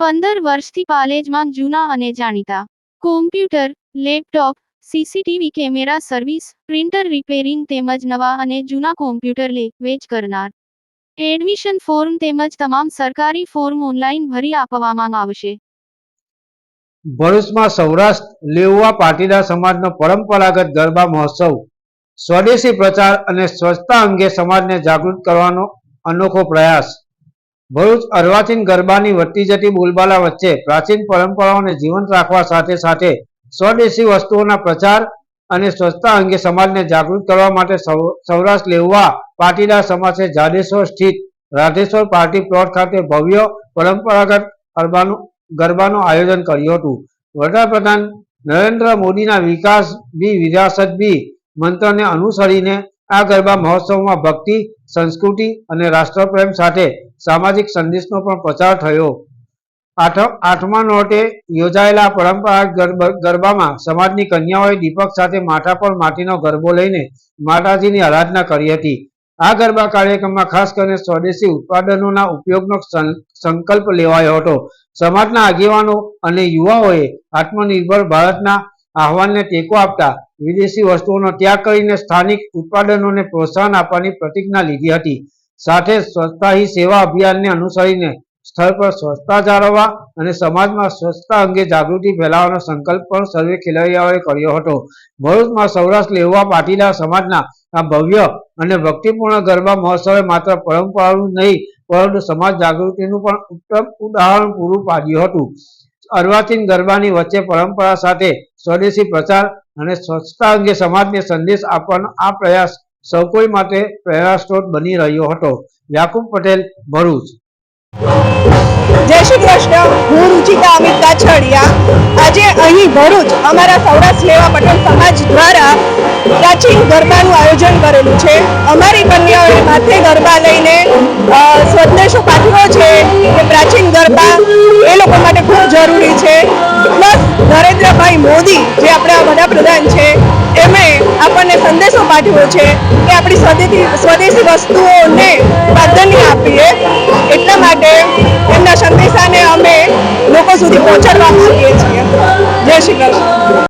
પંદર વર્ષથી પાલેજમાં જૂના અને જાણીતા. Computer laptop CCTV camera service printer repairing તેમજ નવા અને જૂના કોમ્પ્યુટર લે, વેચ કરનાર. એડમિશન ફોર્મ તેમજ તમામ સરકારી ફોર્મ ઓનલાઈન ભરી આપવામાં આવશે. ભરૂચમાં સૌરાષ્ટ્ર, લેઉવા, પાટીદાર સમાજનો પરંપરાગત ગરબા મહોત્સવ. સ્વદેશી પ્રચાર અને સ્વચ્છતા અંગે સમાજને જાગૃત કરવાનો અનોખો પ્રયાસ. ભરૂચ, અર્વાચીન ગરબાની વધતી જતી બોલબાલા વચ્ચે પ્રાચીન પરંપરાઓને જીવંત રાખવા સાથે સાથે સ્વદેશી વસ્તુઓના પ્રચાર અને સ્વચ્છતા અંગે સમાજને જાગૃત કરવા માટે સૌરાષ્ટ્ર લેવવા પાટીદાર સમાજે જાડેશ્વર સ્થિત રાધેશ્વર પાર્ટી પ્લોટ ખાતે ભવ્ય પરંપરાગત ગરબાનું ગરબાનું આયોજન કર્યું હતું. વડાપ્રધાન નરેન્દ્ર મોદીના વિકાસ બી, વિરાસત બી મંત્રને અનુસરીને આ ગરબા મહોત્સવમાં ભક્તિ, સંસ્કૃતિ અને રાષ્ટ્રપ્રેમ સાથે સામાજિક સંદેશનો પણ પ્રચાર થયો. આઠ, આઠમા નોટે યોજાયેલા પરંપરાગત ગરબામાં સમાજની કન્યાઓએ દીપક સાથે માથા પર માટીનો ગરબો લઈને માતાજીની આરાધના કરી હતી. આ ગરબા કાર્યક્રમમાં ખાસ કરીને સ્વદેશી ઉત્પાદનોના ઉપયોગનો સંકલ્પ લેવાયો હતો. સમાજના આગેવાનો અને યુવાઓએ આત્મનિર્ભર ભારતના આહવાનને ટેકો આપતા વિદેશી વસ્તુઓનો ત્યાગ કરીને સ્થાનિક ઉત્પાદનોને પ્રોત્સાહન આપવાની પ્રતિજ્ઞા લીધી હતી. સાથે સ્વચ્છતા સેવા અભિયાનને અનુસરીને સ્થળ પર સ્વચ્છતા જાળવવા અને સમાજમાં સ્વચ્છતા અંગે જાગૃતિ ફેલાવવાનો સંકલ્પ પણ સર્વે ખેલૈયાઓએ કર્યો હતો. ભરૂચમાં સૌરાષ્ટ્ર લેવા પાટીલા સમાજના આ ભવ્ય અને ભક્તિપૂર્ણ ગરબા મહોત્સવે માત્ર પરંપરાનું નહીં, પરંતુ સમાજ જાગૃતિનું પણ ઉત્તમ ઉદાહરણ પૂરું પાડ્યું હતું. અર્વાચીન ગરબાની વચ્ચે પરંપરા સાથે સ્વદેશી પ્રચાર અને સ્વચ્છતા અંગે સમાજને સંદેશ આપવાનો આ પ્રયાસ સૌ કોઈ માટે પ્રેરણા બની રહ્યો હતો. યાકુબ પટેલ, ભરૂચ. જય શ્રી કૃષ્ણ. હું રુચિતા અમિત કાછડિયા. આજે અહીં ભરૂચ, અમારા સૌરાષ્ટ્ર લેવા પટેલ સમાજ દ્વારા પ્રાચીન ગરબાનું આયોજન કરેલું છે. અમારી કન્યાઓએ માથે ગરબા લઈને સ્વદેશો પાઠવ્યો છે. જરૂરી છે. પ્લસ નરેન્દ્રભાઈ મોદી, જે આપણા વડાપ્રધાન છે, એમણે આપણને સંદેશો પાઠવ્યો છે કે આપણી સ્વદેશી સ્વદેશી વસ્તુઓને પ્રાધાન્ય આપીએ. એટલા માટે એમના સંદેશાને અમે લોકો સુધી પહોંચાડવા માંગીએ છીએ. જય શ્રી કૃષ્ણ.